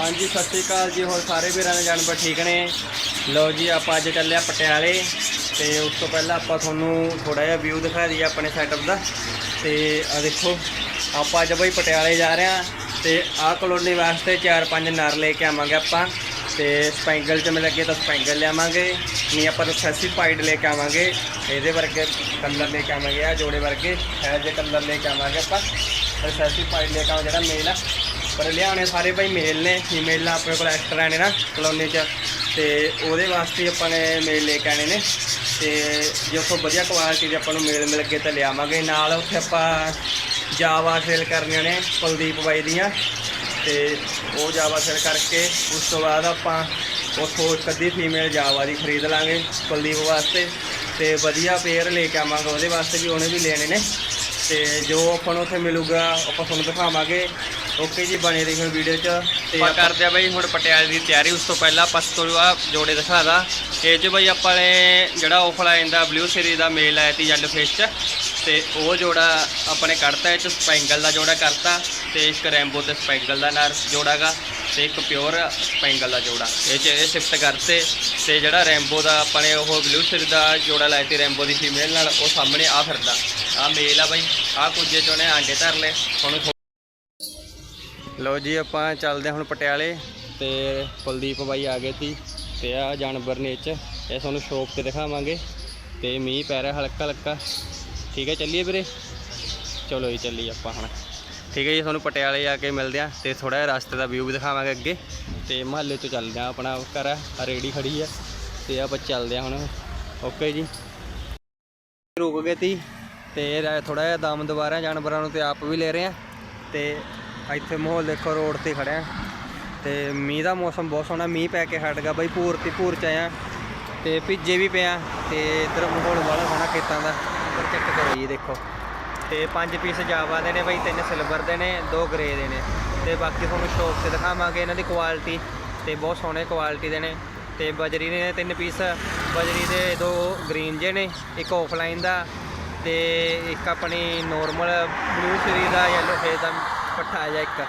ਹਾਂਜੀ, ਸਤਿ ਸ਼੍ਰੀ ਅਕਾਲ ਜੀ। ਹੋਰ ਸਾਰੇ ਵੀਰਾਂ ਦੇ ਜਾਨਵਰ ਠੀਕ ਨੇ? ਲਓ ਜੀ, ਆਪਾਂ ਅੱਜ ਚੱਲਿਆ ਪਟਿਆਲੇ। ਤੇ ਉਸ ਤੋਂ ਪਹਿਲਾਂ ਆਪਾਂ ਤੁਹਾਨੂੰ ਥੋੜਾ ਜਿਹਾ ਵਿਊ ਦਿਖਾ ਦਈਏ ਆਪਣੇ ਸੈਟਅਪ ਦਾ। ਤੇ ਆ ਦੇਖੋ, ਆਪਾਂ ਅੱਜ ਬਈ ਪਟਿਆਲੇ ਜਾ ਰਹੇ ਆ ਤੇ ਆਹ ਕਲੋਨੀ ਵਾਸਤੇ ਚਾਰ ਪੰਜ ਨਰ ਲੈ ਕੇ ਆਵਾਂਗੇ ਆਪਾਂ। ਤੇ ਸਪੈਂਗਲ ਚ ਮਿਲ ਲੱਗੇ ਤਾਂ ਸਪੈਂਗਲ ਲਿਆਵਾਂਗੇ। ਨਹੀਂ, ਆਪਾਂ ਰਸੈਸੀ ਪਾਈਡ ਲੈ ਕੇ ਆਵਾਂਗੇ। ਇਹਦੇ ਵਰਗੇ ਕਲਰ ਲੈ ਕੇ ਆਵਾਂਗੇ ਆ ਜੋੜੇ ਵਰਗੇ। ਇਹ ਜੇ ਕਲਰ ਲੈ ਕੇ ਆਵਾਂਗੇ ਆਪਾਂ। ਰਸੈਸੀ ਪਾਈਡ ਲੈ ਕੇ ਆਵਾਂਗੇ, ਜਿਹੜਾ ਮੇਲ ਆ। ਪਰ ਲਿਆਉਣੇ ਸਾਰੇ ਭਾਈ ਮੇਲ ਨੇ, ਫੀਮੇਲ ਆਪਣੇ ਕੋਲ ਐਕਸਟਰਾ ਨੇ ਨਾ, ਕਲੋਨੀ 'ਚ। ਤੇ ਉਹਦੇ ਵਾਸਤੇ ਆਪਾਂ ਨੇ ਮੇਲ ਲੈ ਕੇ ਆਣੇ ਨੇ। ਤੇ ਜੇ ਉੱਥੋਂ ਵਧੀਆ ਕੁਆਲਿਟੀ ਦੇ ਆਪਾਂ ਨੂੰ ਮੇਲ ਮਿਲ ਗਏ ਤਾਂ ਲਿਆਵਾਂਗੇ। ਨਾਲ ਉੱਥੇ ਆਪਾਂ ਜਾਵਾ ਸੇਲ ਕਰਨੀਆਂ ਨੇ, ਕੁਲਦੀਪ ਬਾਈ ਦੀਆਂ। ਤੇ ਉਹ ਜਾਵਾ ਸੇਲ ਕਰਕੇ ਉਸ ਤੋਂ ਬਾਅਦ ਆਪਾਂ ਉੱਥੋਂ ਇੱਕ ਅੱਧੀ ਫੀਮੇਲ ਜਾਵਾ ਦੀ ਖਰੀਦ ਲਾਂਗੇ ਕੁਲਦੀਪ ਵਾਸਤੇ ਤੇ ਵਧੀਆ ਪੇਅਰ ਲੈ ਕੇ ਆਵਾਂਗੇ ਉਹਦੇ ਵਾਸਤੇ ਵੀ ਉਹਨੇ ਵੀ ਲੈਣੇ ਨੇ। ਤੇ ਜੋ ਆਪਾਂ ਨੂੰ ਉੱਥੇ ਮਿਲੂਗਾ, ਆਪਾਂ ਤੁਹਾਨੂੰ ਦਿਖਾਵਾਂਗੇ। ਓਕੇ ਜੀ, ਬਣੇ ਰਹੋ ਵੀਡੀਓ 'ਚ। ਤੇ ਆਪਾਂ ਕਰਦੇ ਆ ਬਈ ਹੁਣ ਪਟਿਆਲੇ ਦੀ ਤਿਆਰੀ। ਉਸ ਤੋਂ ਪਹਿਲਾਂ ਆਪਾਂ ਤੁਹਾਨੂੰ ਆ ਜੋੜੇ ਦਿਖਾਦਾ ਇਹ 'ਚ ਬਈ ਆਪਾਂ ਨੇ ਜਿਹੜਾ ਆਫਲਾਈਨ ਦਾ ਬਲੂ ਸੀਰੀਜ਼ ਦਾ ਮੇਲ ਆਇਆ ਸੀ ਜੈਲ ਫਿਸ਼ 'ਚ। ਤੇ ਉਹ ਜੋੜਾ ਆਪਣੇ ਕੱਢਤਾ, ਇਹ 'ਚ ਸਪੈਂਗਲ ਦਾ ਜੋੜਾ ਕਰਤਾ ਤੇ ਇੱਕ ਰੈਂਬੋ ਤੇ ਸਪੈਂਗਲ ਦਾ ਨਾਲ ਜੋੜਾਗਾ ਤੇ ਇੱਕ ਪਿਓਰ ਸਪੈਂਗਲ ਦਾ ਜੋੜਾ। ਇਹ 'ਚ ਇਹ ਸ਼ਿਫਟ ਕਰਤੇ ਤੇ ਜਿਹੜਾ ਰੈਂਬੋ ਦਾ ਆਪਾਂ ਨੇ ਉਹ ਬਲੂ ਸੀਰੀਜ਼ ਦਾ ਜੋੜਾ ਲਾਇਆ ਤੇ ਰੈਂਬੋ ਦੀ ਫੀਮੇਲ ਨਾਲ, ਉਹ ਸਾਹਮਣੇ ਆ ਫਿਰਦਾ। ਆ ਮੇਲ ਆ ਬਈ, ਆ ਕੁਝੇ ਚੋਂ ਨੇ ਆਂਡੇ ਧਰ ਲਏ, ਹੁਣ ਲਓ ਜੀ, ਆਪਾਂ ਚੱਲਦੇ ਹਾਂ ਹੁਣ ਪਟਿਆਲੇ ਤੇ ਕੁਲਦੀਪ ਬਾਈ ਆ ਗਏ ਸੀ ਤੇ ਆ ਜਾਨਵਰ ਨੇ ਇਹ 'ਚ। ਇਹ ਤੁਹਾਨੂੰ ਸ਼ੋਪ ਤੇ ਦਿਖਾਵਾਂਗੇ ਤੇ ਮੀਂਹ ਪੈ ਰਿਹਾ ਹਲਕਾ ਹਲਕਾ। ਠੀਕ ਹੈ, ਚੱਲੀਏ ਵੀਰੇ? ਚਲੋ ਜੀ, ਚੱਲੀਏ ਆਪਾਂ ਹੁਣ। ਠੀਕ ਹੈ ਜੀ, ਤੁਹਾਨੂੰ ਪਟਿਆਲੇ ਆ ਕੇ ਮਿਲਦੇ ਆ ਤੇ ਥੋੜਾ ਜਿਹਾ ਰਸਤੇ ਦਾ ਵਿਊ ਵੀ ਦਿਖਾਵਾਂਗੇ ਅੱਗੇ। ਤੇ ਮਹੱਲੇ ਤੋਂ ਚੱਲਦੇ ਆ ਆਪਣਾ ਘਰ ਆ ਆਹ ਰੇੜੀ ਖੜੀ ਆ ਤੇ ਆਪਾਂ ਚੱਲਦੇ ਆ ਹੁਣ। ਓਕੇ ਜੀ। ਰੁਕ ਗਏ ਤੀ ਤੇ ਥੋੜਾ ਜਿਹਾ ਦਮ ਦੁਬਾਰਾ ਜਾਨਵਰਾਂ ਨੂੰ ਤੇ ਆਪ ਵੀ ਲੈ ਰਹੇ ਆ ਤੇ ਇੱਥੇ ਮਾਹੌਲ ਦੇਖੋ, ਰੋਡ ਤੇ ਖੜਿਆ ਤੇ ਮੀਂਹ ਦਾ ਮੌਸਮ ਬਹੁਤ ਸੋਹਣਾ, ਮੀਂਹ ਪੈ ਕੇ ਹਟ ਗਿਆ ਬਾਈ ਪੂਰ ਤੇ ਪੂਰ ਚ ਆਇਆ ਤੇ ਭਿੱਜੇ ਵੀ ਪਿਆ ਤੇ ਇਧਰ ਮਾਹੌਲ ਵਾਲਾ ਸੋਹਣਾ ਖੇਤਾਂ ਦਾ। ਇੱਧਰ ਚੈੱਕ ਕਰੋ ਜੀ, ਦੇਖੋ। ਤੇ ਪੰਜ ਪੀਸ ਜਾਵਾ ਦੇ ਨੇ ਬਾਈ, ਤਿੰਨ ਸਿਲਵਰ ਦੇ ਨੇ, ਦੋ ਗ੍ਰੇ ਦੇ ਨੇ। ਤੇ ਬਾਕੀ ਤੁਹਾਨੂੰ ਸ਼ੌਪ ਤੇ ਦਿਖਾਵਾਂਗੇ ਇਹਨਾਂ ਦੀ ਕੁਆਲਿਟੀ ਤੇ ਬਹੁਤ ਸੋਹਣੇ ਕੁਆਲਿਟੀ ਦੇ ਨੇ। ਤੇ ਬਜਰੀ ਨੇ ਤਿੰਨ ਪੀਸ ਬਜਰੀ ਦੇ ਦੋ ਗ੍ਰੀਨ ਜੇ ਨੇ, ਇੱਕ ਆਫਲਾਈਨ ਦਾ। ਤੇ ਇੱਕ ਆਪਣੀ ਨੋਰਮਲ ਬਲੂ ਸੀਰੀ ਦਾ ਯੈਲੋ ਫੇਸ ਦਾ। ਪੱਠਾ ਜਿਹਾ ਇੱਕ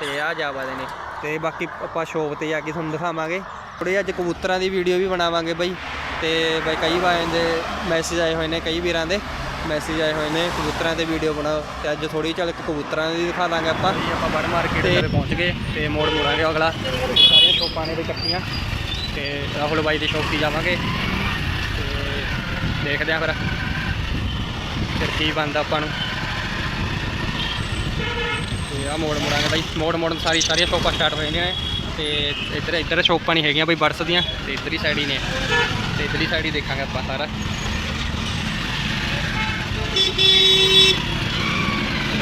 ਤੇ ਆ ਜਾਵਾ ਦੇ ਨੇ। ਤੇ ਬਾਕੀ ਆਪਾਂ ਸ਼ੋਪ ਤੇ ਜਾ ਕੇ ਤੁਹਾਨੂੰ ਦਿਖਾਵਾਂਗੇ। ਥੋੜੇ ਅੱਜ ਕਬੂਤਰਾਂ ਦੀ ਵੀਡੀਓ ਵੀ ਬਣਾਵਾਂਗੇ ਬਾਈ। ਤੇ ਬਾਈ ਕਈ ਵਾਰ ਦੇ ਮੈਸੇਜ ਆਏ ਹੋਏ ਨੇ ਕਈ ਵੀਰਾਂ ਦੇ। ਮੈਸੇਜ ਆਏ ਹੋਏ ਨੇ ਕਬੂਤਰਾਂ ਤੇ ਵੀਡੀਓ ਬਣਾਓ। ਤੇ ਅੱਜ ਥੋੜੀ ਚੱਲ ਕਬੂਤਰਾਂ ਦੀ ਦਿਖਾ ਦਾਂਗੇ ਆਪਾਂ। ਆਪਾਂ ਬੜ ਮਾਰਕੀਟ ਤੇ ਪਹੁੰਚ ਗਏ। ਤੇ ਮੋੜ ਮੁੜਾਂਗੇ ਅਗਲਾ। ਸਾਰੀਆਂ ਸ਼ੋਪਾਂ ਨੇ ਵੀ ਇਕੱਠੀਆਂ। ਤੇ ਰਾਹੁਲ ਬਾਈ ਦੀ ਸ਼ੋਪ ਤੇ ਜਾਵਾਂਗੇ। ਤੇ ਦੇਖਦੇ ਆਂ ਫਿਰ ਫਿਰ ਕੀ ਬਣਦਾ ਆਪਾਂ ਨੂੰ। ਤੇ ਆ, ਮੋੜ ਮੋੜਾਂਗੇ ਬਾਈ, ਮੋੜ ਮੋੜਨ ਸਾਰੀ ਸਾਰੀਆਂ ਸ਼ੋਪਾਂ ਸਟਾਰਟ ਹੋ ਜਾਂਦੀਆਂ ਨੇ। ਤੇ ਇੱਧਰ ਇੱਧਰ ਸ਼ੋਪਾਂ ਨਹੀਂ ਹੈਗੀਆਂ, ਬਾਈ ਬਰਸ ਦੀਆਂ। ਤੇ ਇੱਧਰਲੀ ਸਾਈਡ ਹੀ ਨੇ। ਤੇ ਇੱਧਰਲੀ ਸਾਈਡ ਹੀ ਦੇਖਾਂਗੇ ਆਪਾਂ ਸਾਰਾ।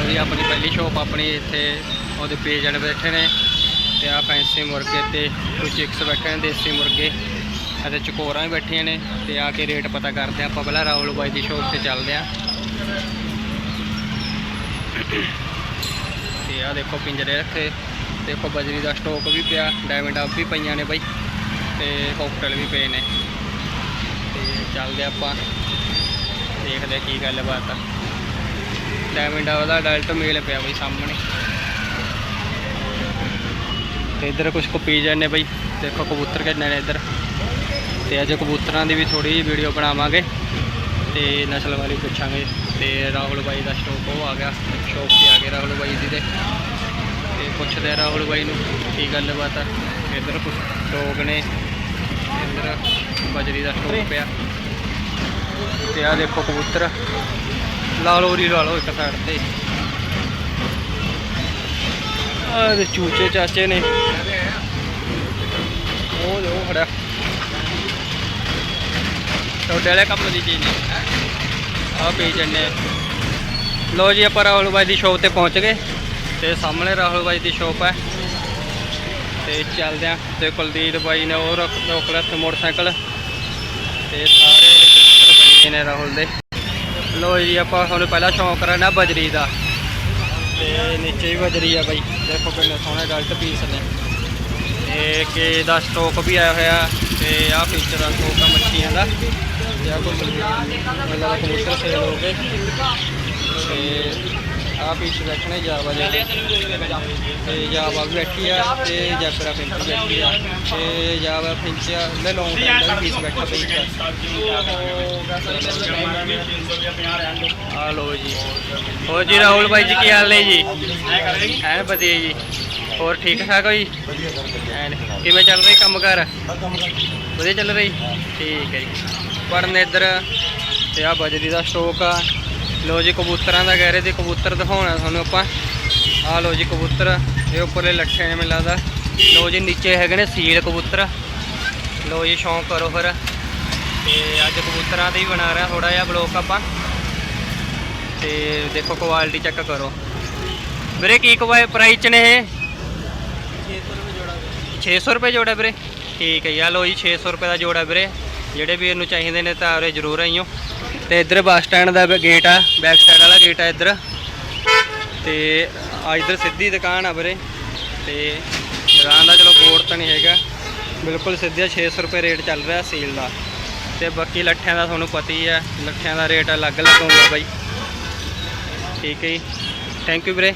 ਵੀ ਆਪਣੀ ਪਹਿਲੀ ਸ਼ੋਪ ਆਪਣੀ ਇੱਥੇ, ਉਹਦੇ ਪੇਜ ਬੈਠੇ ਨੇ। ਤੇ ਆ ਫੈਂਸੀ ਮੁਰਗੇ ਤੇ ਕੁਝ ਚਿਕਸ ਬੈਠੇ ਨੇ, ਦੇਸੀ ਮੁਰਗੇ। ਅਤੇ ਚਕੋਰਾਂ ਵੀ ਬੈਠੀਆਂ ਨੇ। ਤੇ ਆ ਕੇ ਰੇਟ ਪਤਾ ਕਰਦੇ ਹਾਂ ਆਪਾਂ। ਪਹਿਲਾਂ ਰਾਹੁਲ ਬਾਈ ਦੀ ਸ਼ੋਪ ਤੇ ਚੱਲਦੇ ਹਾਂ ਤੇ ਆ ਦੇਖੋ ਪਿੰਜਰੇ ਰੱਖੇ। ਦੇਖੋ ਬਜਰੀ ਦਾ ਸਟਾਕ ਵੀ ਪਿਆ ਡਾਇਮੰਡ ਆਪ ਵੀ ਪਈਆਂ ਨੇ ਬਾਈ। ਤੇ ਕੋਕਟਲ ਵੀ ਪਏ ਨੇ। ਤੇ ਚੱਲਦੇ ਆਪਾਂ। ਦੇਖਦੇ ਕੀ ਗੱਲਬਾਤ ਆ। ਡਾਇਮੰਡ ਆ ਉਹਦਾ ਅਡਲਟ ਮੇਲ ਪਿਆ ਬਾਈ ਸਾਹਮਣੇ। ਤੇ ਇੱਧਰ ਕੁਝ ਕਪੀਜਨ ਪੀ ਬਾਈ। ਦੇਖੋ ਕਬੂਤਰ ਕਿੰਨੇ ਨੇ ਇੱਧਰ। ਤੇ ਅੱਜ ਕਬੂਤਰਾਂ ਦੀ ਵੀ ਥੋੜੀ ਜਿਹੀ ਵੀਡੀਓ ਬਣਾਵਾਂਗੇ। ਤੇ ਨਸਲ ਵਾਲੀ ਪੁੱਛਾਂਗੇ। ਤੇ ਰਾਹੁਲ ਬਾਈ ਦਾ ਸਟੋਕ ਉਹ ਆ ਗਿਆ ਸ਼ੌਪ ਤੇ ਆ ਗਏ ਰਾਹੁਲ ਬਾਈ ਦੀ ਦੇ। ਤੇ ਪੁੱਛਦੇ ਆ ਰਾਹੁਲ ਬਾਈ ਨੂੰ ਕੀ ਗੱਲਬਾਤ ਆ। ਇੱਧਰ ਕੁਝ ਸਟੋਕ ਨੇ, ਇੱਧਰ ਬਜਰੀ ਦਾ ਸਟੋਕ ਪਿਆ। ਤੇ ਆ ਦੇਖੋ ਕਬੂਤਰ ਲਾ ਲਓ ਰੀ ਲਾ ਲਓ ਇੱਕ ਸਾਈਡ ਤੇ। ਆ ਦੇ ਚੂਚੇ ਚਾਚੇ ਨੇ। ਉਹ ਜੋ ਖੜਾ। ਤੁਹਾਡੇ ਵਾਲੇ ਕੰਮ ਦੀ ਚੀਜ਼ ਨਹੀਂ। ਆ ਪੀ ਜੰਨੇ ਲੋ ਜੀ, ਆਪਾਂ ਰਾਹੁਲ ਬਾਈ ਦੀ ਸ਼ੋਪ ਤੇ ਪਹੁੰਚ ਗਏ ਤੇ ਸਾਹਮਣੇ ਰਾਹੁਲ ਬਾਈ ਦੀ ਸ਼ੋਪ ਹੈ ਤੇ ਚੱਲਦੇ ਆ। ਤੇ ਕੁਲਦੀਪ ਬਾਈ ਨੇ ਉਹ ਰੱਖ ਰੋਕ ਲਿਆ ਤੇ ਮੋਟਰਸਾਈਕਲ। ਤੇ ਸਾਰੇ ਨੇ ਰਾਹੁਲ ਦੇ। ਲੋ ਜੀ, ਆਪਾਂ ਤੁਹਾਨੂੰ ਪਹਿਲਾਂ ਸ਼ੌਂਕ ਕਰਨਾ ਬਜਰੀ ਦਾ। ਤੇ ਨੀਚੇ ਵੀ ਬਜਰੀ ਆ ਬਾਈ। ਦੇਖੋ ਕਿੰਨੇ ਸੋਹਣੇ ਡਲਟ ਪੀਸ ਨੇ। ਤੇ ਕੇ ਦਾ ਸਟੋਕ ਵੀ ਆਇਆ ਹੋਇਆ। ਤੇ ਆਹ ਫੀਚਰ ਦਾ ਸਟੋਕ ਆ ਮੱਛੀਆਂ ਦਾ। ਤੇ ਆ ਕੋਈ ਮੈਨੂੰ ਲੱਗਦਾ ਕਬੂਤਰ ਸੇਲ ਹੋ ਗਏ ਤੇ ਆ ਪਿੱਛੇ ਬੈਠਣੇ ਜਾਵਾ ਜਿਹੜੇ ਤੇ ਜਾਵਾ ਵੀ ਬੈਠੀ ਆ ਤੇ ਜੈਪਰਾ ਪਿੰਚ ਬੈਠੀ ਆ ਤੇ ਜਾਵਾ ਪਿੰਚ ਲੈ ਲੌਂਗ ਟਾਈਮ ਦਾ ਵੀ ਪੀਸ ਬੈਠਾ ਪਿੰਚ ਆ ਲੋ ਜੀ ਹੋਰ ਜੀ ਰਾਹੁਲ ਭਾਈ ਜੀ ਕੀ ਹਾਲ ਨੇ ਜੀ ਐਨ ਵਧੀਆ ਜੀ ਹੋਰ ਠੀਕ ਠਾਕ ਹੋ ਜੀ ਐਨ ਕਿਵੇਂ ਚੱਲ ਰਹੀ ਕੰਮ ਕਾਰ ਵਧੀਆ ਚੱਲ ਰਹੀ ਠੀਕ ਹੈ ਜੀ ਪੜਨ ਇੱਧਰ ਤੇ ਆ ਬਜਰੀ ਦਾ ਸਟੋਕ ਆ। ਲੋ ਜੀ ਕਬੂਤਰਾਂ ਦਾ ਰਹੇ ਤੇ ਕਬੂਤਰ ਦਿਖਾਉਣਾ ਤੁਹਾਨੂੰ ਆਪਾਂ। ਆ ਲੋ ਜੀ ਕਬੂਤਰ ਇਹ ਉੱਪਰਲੇ ਲੱਠੇ ਨੇ ਮੈਨੂੰ ਲੱਗਦਾ। ਲੋ ਜੀ ਨੀਚੇ ਹੈਗੇ ਨੇ ਸੀਲ ਕਬੂਤਰ। ਲੋ ਜੀ ਸ਼ੌਂਕ ਕਰੋ ਫਿਰ। ਤੇ ਅੱਜ ਕਬੂਤਰਾਂ ਤੇ ਹੀ ਬਣਾ ਰਿਹਾ ਥੋੜਾ ਜਿਹਾ ਬਲੌਕ ਆਪਾਂ। ਤੇ ਦੇਖੋ ਕੁਆਲਿਟੀ ਚੈੱਕ ਕਰੋ। ਵੀਰੇ ਕੀ ਕੁਆ ਪ੍ਰਾਈਸ ਚ ਨੇ ਇਹ? 600 ਰੁਪਏ ਜੋੜਾ ਵੀਰੇ। ਠੀਕ ਹੈ ਯਾ ਲੋ ਜੀ 600 ਰੁਪਏ ਦਾ ਜੋੜਾ ਵੀਰੇ। ਜਿਹੜੇ ਵੀ ਇਹਨੂੰ ਚਾਹੀਦੇ ਨੇ ਤਾਂ ਉਰੇ ਜ਼ਰੂਰ ਆਈਓ। ਤੇ ਇੱਧਰ ਬੱਸ ਸਟੈਂਡ ਦਾ ਗੇਟ ਆ ਬੈਕ ਸਾਈਡ ਵਾਲਾ ਗੇਟ ਆ ਇੱਧਰ। ਤੇ ਆ ਇੱਧਰ ਸਿੱਧੀ ਦੁਕਾਨ ਆ ਵੀਰੇ। ਤੇ ਦੁਕਾਨ ਦਾ ਚਲੋ ਬੋਰਡ ਤਾਂ ਨਹੀਂ ਹੈਗਾ। ਬਿਲਕੁਲ ਸਿੱਧਾ 600 ਰੁਪਏ ਰੇਟ ਚੱਲ ਰਿਹਾ ਸੀਲ ਦਾ। ਤੇ ਬਾਕੀ ਲੱਠਿਆਂ ਦਾ ਤੁਹਾਨੂੰ ਪਤਾ ਹੀ ਹੈ ਲੱਠਿਆਂ ਦਾ ਰੇਟ ਅਲੱਗ-ਅਲੱਗ ਹੁੰਦਾ ਬਾਈ। ਠੀਕ ਹੈ ਜੀ। ਥੈਂਕ ਯੂ ਵੀਰੇ।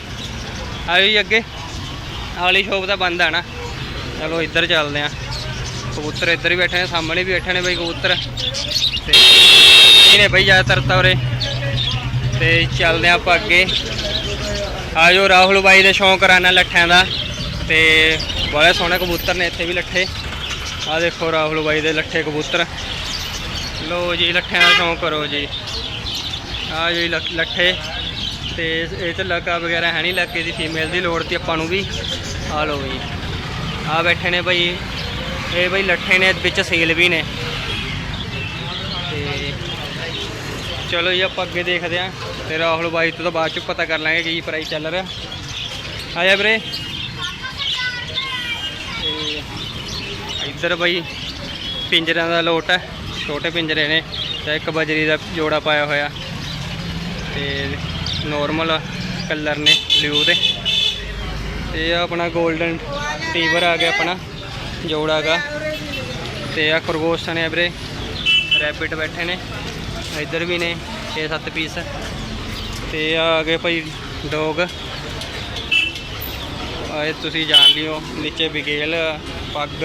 ਆਇਓ ਜੀ ਅੱਗੇ। ਆਲੀ ਸ਼ੋਪ ਤਾਂ ਬੰਦ ਆ ਨਾ। ਚਲੋ ਇੱਧਰ ਚੱਲਦੇ ਆ। ਕਬੂਤਰ ਇੱਧਰ ਵੀ ਬੈਠੇ ਨੇ, ਸਾਹਮਣੇ ਵੀ ਬੈਠੇ ਨੇ ਬਈ ਕਬੂਤਰ। ਤੇ ਇਹ ਨੇ ਬਈ ਜ਼ਿਆਦਾਤਰ ਤਾਂ ਉਰੇ। ਤੇ ਚੱਲਦੇ ਆ ਆਪਾਂ ਅੱਗੇ। ਆਜੋ ਰਾਹੁਲ ਬਾਈ ਦੇ ਸ਼ੌਂਕ ਕਰਾਣਾ ਲੱਠਿਆਂ ਦਾ। ਤੇ ਬੜੇ ਸੋਹਣੇ ਕਬੂਤਰ ਨੇ ਇੱਥੇ ਵੀ ਲੱਠੇ। ਆ ਦੇਖੋ ਰਾਹੁਲ ਬਾਈ ਦੇ ਲੱਠੇ ਕਬੂਤਰ। ਲੋ ਜੀ, ਲੱਠਿਆਂ ਦਾ ਸ਼ੌਂਕ ਕਰੋ ਜੀ। ਆ ਜੀ ਲੱਖ- ਲੱਠੇ। ਤੇ ਇਹ ਤੇ ਲਗਾ ਵਗੈਰਾ ਹੈ ਨਹੀਂ ਲੱਗੇ ਦੀ ਫੀਮੇਲ ਦੀ ਲੋੜ ਤੀ ਆਪਾਂ ਨੂੰ ਵੀ। ਆ ਲੋ ਜੀ। ਆ ਬੈਠੇ ਨੇ ਬਈ ਇਹ ਬਈ ਲੱਠੇ ਨੇ ਵਿੱਚ ਸੇਲ ਵੀ ਨੇ। ਤੇ ਚਲੋ ਜੀ, ਆਪਾਂ ਅੱਗੇ ਦੇਖਦੇ ਆਂ ਤੇ ਰਾਹੁਲ ਬਾਈ ਤੋਂ ਤਾਂ ਬਾਅਦ ਚ ਪਤਾ ਕਰ ਲਾਂਗੇ ਕੀ ਪ੍ਰਾਈਸ ਚੱਲ ਰਿਹਾ। ਆ ਜਾ ਵੀਰੇ। ਤੇ ਇੱਧਰ ਬਈ ਪਿੰਜਰਿਆਂ ਦਾ ਲੋਟ ਹੈ। ਛੋਟੇ ਪਿੰਜਰੇ ਨੇ, ਤੇ ਇੱਕ ਬਜਰੀ ਦਾ ਜੋੜਾ ਪਾਇਆ ਹੋਇਆ। ਤੇ ਨੋਰਮਲ ਕਲਰ ਨੇ ਬਲੂ ਦੇ। ਤੇ ਆਪਣਾ 골ਡਨ ਟੀਵਰ ਆ ਗਿਆ ਆਪਣਾ। ਜੋੜਾ ਗਾ ਤੇ ਆ ਖਰਗੋਸ਼ ਨੇ ਵੀਰੇ ਰੈਬਿਟ ਬੈਠੇ ਨੇ। ਇੱਧਰ ਵੀ ਨੇ 6-7 ਪੀਸ ਤੇ ਆ ਆ ਗਏ ਭਾਈ ਡੋਗ ਆਏ ਤੁਸੀਂ ਜਾਣ ਲਿਓ, ਨੀਚੇ ਵਿਕੇਲ ਪੱਗ,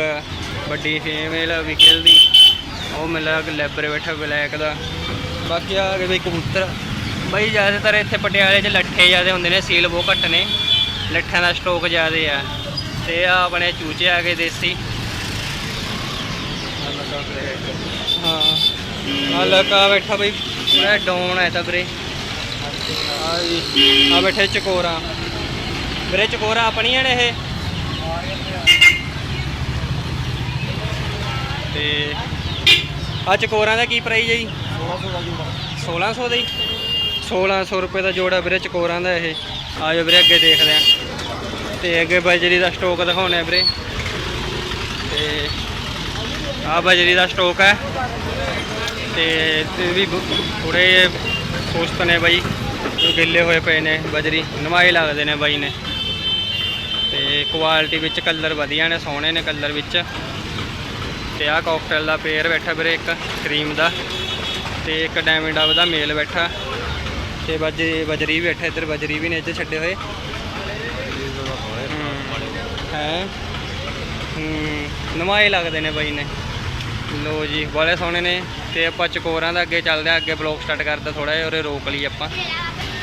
ਵੱਡੀ ਫੀਮੇਲ ਵਿਕੇਲ ਦੀ। ਉਹ ਮਿਲਿਆ ਲੈਬਰ ਬੈਠਾ ਬਲੈਕ ਦਾ। ਬਾਕੀ ਆ ਗਏ ਵੀ ਕਬੂਤਰ। ਬਈ ਜ਼ਿਆਦਾਤਰ ਇੱਥੇ ਪਟਿਆਲੇ 'ਚ ਲੱਠੇ ਜ਼ਿਆਦਾ ਹੁੰਦੇ ਨੇ, ਸੀਲ ਬਹੁਤ ਘੱਟ ਨੇ। ਲੱਠਿਆਂ ਦਾ ਸਟੋਕ ਜ਼ਿਆਦੇ ਆ। ਤੇ ਆ ਆਪਣੇ ਚੂਚੇ ਆ ਗਏ ਦੇਸੀ। ਹਾਂ। ਆ ਲਗਾ ਬੈਠਾ ਬਈ। ਪੂਰਾ ਡਾਊਨ ਹੈ ਤਾਂ ਵੀਰੇ। ਆ ਜੀ ਆ ਬੈਠੇ ਚਕੋਰਾ। ਵੀਰੇ ਚਕੋਰਾ ਆਪਣੀਆਂ ਨੇ ਇਹ। ਤੇ ਆ ਚਕੋਰਾਂ ਦਾ ਕੀ ਪ੍ਰਾਈਸ ਹੈ ਜੀ? 1600 ਦਾ ਜੀ 1600 ਰੁਪਏ ਦਾ ਜੋੜਾ ਵੀਰੇ ਚਕੋਰਾਂ ਦਾ ਇਹ। ਆਜੋ ਵੀਰੇ ਅੱਗੇ ਦੇਖਦੇ ਆ। ਤੇ ਅੱਗੇ ਬਜਰੀ ਦਾ ਸਟੋਕ ਦਿਖਾਉਣੇ ਵੀਰੇ। ਤੇ ਆ ਬਜਰੀ ਦਾ ਸਟੋਕ ਹੈ। ਤੇ ਵੀ ਬ- ਥੋੜੇ ਸੁਸਤ ਨੇ ਬਾਈ। ਗਿੱਲੇ ਹੋਏ ਪਏ ਨੇ ਬਜਰੀ। ਨਵਾਏ ਲੱਗਦੇ ਨੇ ਬਾਈ ਨੇ। ਤੇ ਕੁਆਲਿਟੀ ਵਿੱਚ ਕਲਰ ਵਧੀਆ ਨੇ, ਸੋਹਣੇ ਨੇ ਕਲਰ ਵਿੱਚ। ਤੇ ਆਹ ਕਾਕਟੇਲ ਦਾ ਪੇਅਰ ਬੈਠਾ ਵੀਰੇ ਇੱਕ ਕਰੀਮ ਦਾ। ਤੇ ਇੱਕ ਡਾਇਮੰਡ ਆਵ ਦਾ ਮੇਲ ਬੈਠਾ। ਤੇ ਬਜਰੀ ਬਜਰੀ ਵੀ ਬੈਠਾ, ਇੱਧਰ ਬਜਰੀ ਵੀ ਨੇ ਇੱਥੇ ਛੱਡੇ ਹੋਏ। ਹੈ। ਹੂੰ ਲੱਗਦੇ ਨੇ ਬਾਈ ਨੇ। ਲੋ ਜੀ, ਬੜੇ ਸੋਹਣੇ ਨੇ। ਤੇ ਆਪਾਂ ਚਕੋਰਾਂ ਦਾ ਅੱਗੇ ਚੱਲਦੇ ਆ ਅੱਗੇ ਬਲੌਗ ਸਟਾਰਟ ਕਰਦਾ ਥੋੜਾ ਜਿਹਾ, ਉਰੇ ਰੋਕ ਲਈ ਆਪਾਂ।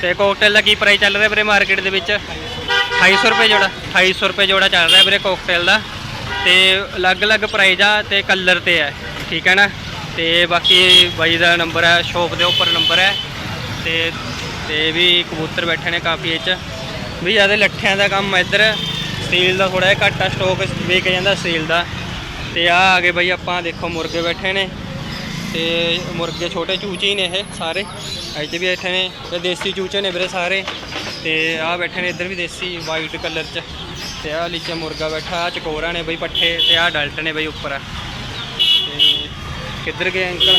ਤੇ ਕੋਕਟੇਲ ਦਾ ਕੀ ਪ੍ਰਾਈਸ ਚੱਲ ਰਿਹਾ ਵੀਰੇ ਮਾਰਕੀਟ ਦੇ ਵਿੱਚ? 250 ਰੁਪਏ ਜੋੜਾ 250 ਰੁਪਏ ਜੋੜਾ ਚੱਲ ਰਿਹਾ ਵੀਰੇ ਕੋਕਟੇਲ ਦਾ। ਤੇ ਅਲੱਗ-ਅਲੱਗ ਪ੍ਰਾਈਸ ਆ ਤੇ ਕਲਰ ਤੇ ਹੈ ਠੀਕ ਹੈ ਨਾ? ਤੇ ਬਾਕੀ ਬਾਈ ਦਾ ਨੰਬਰ ਹੈ ਸ਼ੋਪ ਦੇ ਉੱਪਰ ਨੰਬਰ ਹੈ ਤੇ ਤੇ ਵੀ ਕਬੂਤਰ ਬੈਠੇ ਨੇ ਕਾਫੀ ਇਹ ਚ। ਵੀ ਜ਼ਿਆਦਾ ਲੱਠਿਆਂ ਦਾ ਕੰਮ ਆ ਇੱਧਰ। ਸਟੀਲ ਦਾ ਥੋੜਾ ਜਿਹਾ ਘੱਟ ਆ, ਸਟਾਕ ਵੇਚ ਜਾਂਦਾ ਸਟੀਲ ਦਾ। ਤੇ ਆ ਆ ਗਏ ਬਈ ਆਪਾਂ, ਦੇਖੋ ਮੁਰਗੇ ਬੈਠੇ ਨੇ। ਤੇ ਮੁਰਗੇ ਛੋਟੇ ਚੂਚੇ ਹੀ ਨੇ ਇਹ ਸਾਰੇ। ਇੱਥੇ ਵੀ ਬੈਠੇ ਨੇ, ਤੇ ਦੇਸੀ ਚੂਚੇ ਨੇ ਵੀਰੇ ਸਾਰੇ। ਤੇ ਆ ਬੈਠੇ ਨੇ ਇੱਧਰ ਵੀ ਦੇਸੀ ਵਾਈਟ ਕਲਰ ਚ। ਤੇ ਆ ਨੀਚੇ ਮੁਰਗਾ ਬੈਠਾ, ਆ ਚਕੋਰਾ ਨੇ ਬਈ ਪੱਠੇ ਤੇ ਆ ਡਲਟ ਨੇ ਬਈ ਉੱਪਰ। ਤੇ ਕਿੱਧਰ ਗਏ ਅੰਕਲ?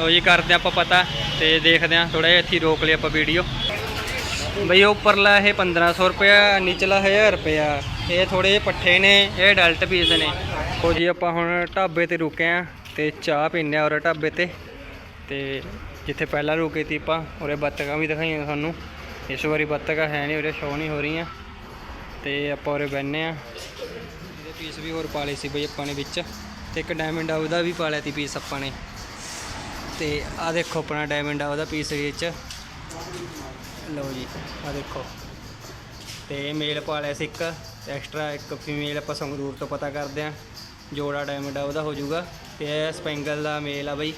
ਉਹ ਜੀ, ਕਰਦੇ ਆਪਾਂ ਪਤਾ ਤੇ ਦੇਖਦੇ ਆ ਥੋੜਾ ਜਿਹਾ ਇੱਥੇ ਰੋਕ ਲਈ ਆਪਾਂ ਵੀਡੀਓ ਬਈ ਉੱਪਰਲਾ ਇਹ 1500 ਰੁਪਇਆ, ਨੀਚਲਾ 1000 ਰੁਪਇਆ। ਇਹ ਥੋੜੇ ਜਿਹੇ ਪੱਠੇ ਨੇ, ਇਹ ਡਲਟ ਪੀਸ ਨੇ। ਉਹ ਜੀ, ਆਪਾਂ ਹੁਣ ਢਾਬੇ ਤੇ ਰੁਕੇ ਆ ਤੇ ਚਾਹ ਪੀਨੇ ਆ ਔਰ ਢਾਬੇ ਤੇ। ਤੇ ਜਿੱਥੇ ਪਹਿਲਾਂ ਰੁਕੇ ਸੀ ਆਪਾਂ, ਉਰੇ ਬੱਤਕਾਂ ਵੀ ਦਿਖਾਈਆਂ ਤੁਹਾਨੂੰ। ਇਸ ਵਾਰੀ ਬੱਤਕਾਂ ਹੈ ਨਹੀਂ, ਉਰੇ ਸ਼ੋਅ ਨਹੀਂ ਹੋ ਰਹੀਆਂ। ਤੇ ਆਪਾਂ ਉਰੇ ਬੈਠਨੇ ਆ। ਇਹਦੇ ਪੀਸ ਵੀ ਹੋਰ ਪਾ ਲਏ ਸੀ ਬਈ ਆਪਾਂ ਨੇ ਵਿੱਚ। ਤੇ ਇੱਕ ਡਾਇਮੰਡ ਆਉ ਦਾ ਵੀ ਪਾ ਲਿਆ ਤੀ ਪੀਸ ਆਪਾਂ ਨੇ। ਤੇ ਆ ਦੇਖੋ ਆਪਣਾ ਡਾਇਮੰਡ ਆਉ ਦਾ ਪੀਸ ਵਿੱਚ। ਲਓ ਜੀ ਆ ਦੇਖੋ। ਤੇ ਮੇਲ ਪਾ ਲਿਆ ਸੀ ਇੱਕ ਐਕਸਟਰਾ ਇੱਕ ਫੀਮੇਲ ਆਪਾਂ ਸੰਗਰੂਰ ਤੋਂ ਪਤਾ ਕਰਦੇ ਆ ਜੋੜਾ ਡਾਇਮੰਡ ਆ, ਉਹਦਾ ਹੋ ਜਾਊਗਾ। ਤੇ ਇਹ ਸਪੈਂਗਲ ਦਾ ਮੇਲ ਆ ਬਈ,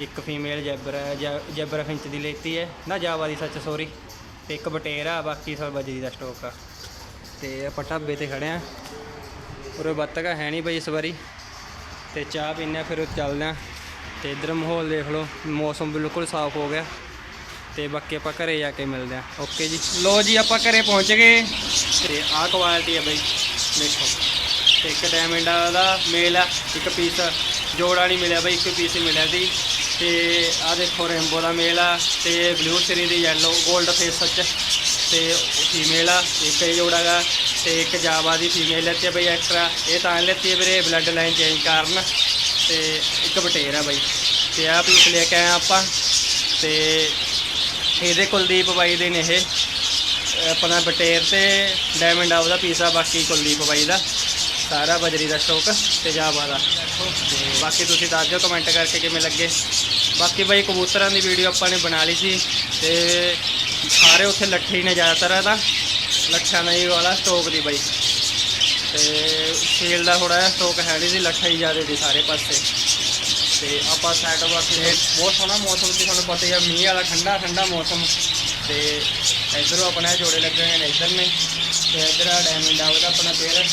ਇੱਕ ਫੀਮੇਲ ਜੈਬਰ ਜੈਬਰ ਫਿੰਚ ਦੀ ਲੈਤੀ ਹੈ। ਨਾ ਜਾਵਾ ਦੀ ਸੱਚ ਸੋਰੀ ਤੇ ਇੱਕ ਬਟੇਰਾ, ਬਾਕੀ ਸਭ ਬਜਰੀ ਦਾ ਸਟਾਕ ਆ। ਤੇ ਆਪਾਂ ਢਾਬੇ ਤੇ ਖੜੇ ਆ ਉਰੇ ਬੱਤਕਾ ਹੈ ਨਹੀਂ ਬਈ ਇਸ ਵਾਰੀ। ਤੇ ਚਾਹ ਪੀਨੇ ਆ ਫਿਰ ਚੱਲਦੇ ਆ ਤੇ ਇਧਰ ਮਾਹੌਲ ਦੇਖ ਲਓ, ਮੌਸਮ ਬਿਲਕੁਲ ਸਾਫ਼ ਹੋ ਗਿਆ। ਤੇ ਬਾਕੀ ਆਪਾਂ ਘਰੇ ਜਾ ਕੇ ਮਿਲਦੇ ਆ ਓਕੇ ਜੀ। ਲੋ ਜੀ, ਆਪਾਂ ਘਰੇ ਪਹੁੰਚ ਗਏ। ਤੇ ਆਹ ਕੁਆਲਿਟੀ ਆ ਬਈ। ਦੇਖੋ ਤੇ ਇੱਕ ਡਾਇਮੰਡ ਦਾ ਮੇਲ ਆ, ਇੱਕ ਪੀਸ ਜੋੜਾ ਨਹੀਂ ਮਿਲਿਆ ਬਈ, ਇੱਕ ਪੀਸ ਮਿਲਿਆ ਸੀ ਤੇ ਆਹ ਦੇਖੋ ਰੇਨਬੋ ਦਾ ਮੇਲ ਆ, ਤੇ ਬਲੂ ਸਰੀ ਦੀ ਯੈਲੋ 골ਡ ਫੇਸ ਸੱਚ। ਤੇ ਫੀਮੇਲ ਆ, ਇੱਕ ਜੋੜਾ ਗਾ, ਤੇ ਇੱਕ ਜਾਵਾ ਦੀ ਫੀਮੇਲ ਲੈਤੀ ਆ ਬਈ ਐਕਸਟਰਾ ਇਹ ਤਾਂ ਲੈਤੀ ਵੀਰੇ ਬਲੱਡ ਲਾਈਨ ਚੇਂਜ ਕਾਰਨ। ਤੇ ਇੱਕ ਬਟੇਰ ਆ ਬਈ। ਤੇ ਆਹ ਪੀਸ ਲੈ ਕੇ ਆਇਆ ਆਪਾਂ। ਤੇ ਇਹਦੇ ਕੁਲਦੀਪ ਬਾਈ ਦੇ ਨੇ ਇਹ, ਆਪਣਾ ਬਟੇਰ ਤੇ ਡਾਇਮੰਡ ਆ ਦਾ ਪੀਸ ਆ ਬਾਕੀ ਕੁਲਦੀਪ ਬਾਈ ਦਾ, ਸਾਰਾ ਬਜਰੀ ਦਾ ਸਟੋਕ ਤੇ ਜਾਵਾ ਦਾ। ਤੇ ਬਾਕੀ ਤੁਸੀਂ ਦੱਸ ਦਿਓ ਕਮੈਂਟ ਕਰਕੇ ਕਿਵੇਂ ਲੱਗੇ। ਬਾਕੀ ਬਾਈ ਕਬੂਤਰਾਂ ਦੀ ਵੀਡੀਓ ਆਪਾਂ ਨੇ ਬਣਾ ਲਈ ਸੀ ਤੇ ਸਾਰੇ ਉੱਥੇ ਲੱਠੇ ਹੀ ਨੇ ਜ਼ਿਆਦਾਤਰ ਇਹਦਾ, ਲੱਠਾਂ ਨਹੀਂ ਵਾਲਾ ਸਟੋਕ ਦੀ ਬਾਈ। ਤੇ ਸੇਲ ਦਾ ਥੋੜਾ ਜਿਹਾ ਸਟੋਕ ਹੈ ਨਹੀਂ ਸੀ, ਲੱਠਾ ਹੀ ਜ਼ਿਆਦਾ ਦੀ ਸਾਰੇ ਪਾਸੇ। ਤੇ ਆਪਾਂ ਸਾਈਡ ਵਾਸਤੇ ਬਹੁਤ ਸੋਹਣਾ ਮੌਸਮ ਸੀ, ਤੁਹਾਨੂੰ ਪਤਾ ਹੀ ਆ, ਮੀਂਹ ਵਾਲਾ ਠੰਡਾ ਠੰਡਾ ਮੌਸਮ। ਤੇ ਇਧਰੋਂ ਆਪਣਾ ਜੋੜੇ ਲੱਗੇ ਹੋਏ ਨੇ ਇੱਧਰ ਨੇ। ਤੇ ਇੱਧਰ ਆ ਡਾਇਮੰਡ ਆ, ਉਹਦਾ ਆਪਣਾ ਪੇਰ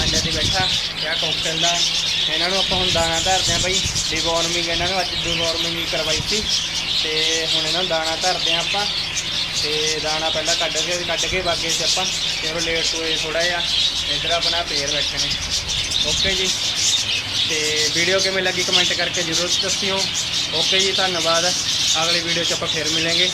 ਆਂਡੇ ਤੇ ਬੈਠਾ, ਕਿਆ ਕੋਕਟੇਲ ਦਾ। ਇਹਨਾਂ ਨੂੰ ਆਪਾਂ ਹੁਣ ਦਾਣਾ ਧਰਦੇ ਆ ਬਈ ਡਿਵੋਰਮਿੰਗ ਇਹਨਾਂ ਨੂੰ ਅੱਜ ਡਿਵੋਰਮਿੰਗ ਕਰਵਾਈ ਸੀ। ਤੇ ਹੁਣ ਇਹਨਾਂ ਨੂੰ ਦਾਣਾ ਧਰਦੇ ਆ ਆਪਾਂ। ਤੇ ਦਾਣਾ ਪਹਿਲਾਂ ਕੱਢ ਕੇ ਕੱਢ ਕੇ ਬਾਗੇ ਸੀ ਆਪਾਂ, ਫਿਰ ਉਹ ਲੇਟ ਹੋਏ ਥੋੜਾ ਜਿਹਾ। ਇੱਧਰ ਆਪਣਾ ਪੇਰ ਬੈਠੇ ਨੇ। ਓਕੇ ਜੀ। ਤੇ ਵੀਡੀਓ ਕਿਵੇਂ ਲੱਗੀ ਕਮੈਂਟ ਕਰਕੇ ਜ਼ਰੂਰ ਦੱਸਿਓ। ਓਕੇ ਜੀ, ਧੰਨਵਾਦ। ਅਗਲੀ ਵੀਡੀਓ 'ਚ ਆਪਾਂ ਫਿਰ ਮਿਲਾਂਗੇ।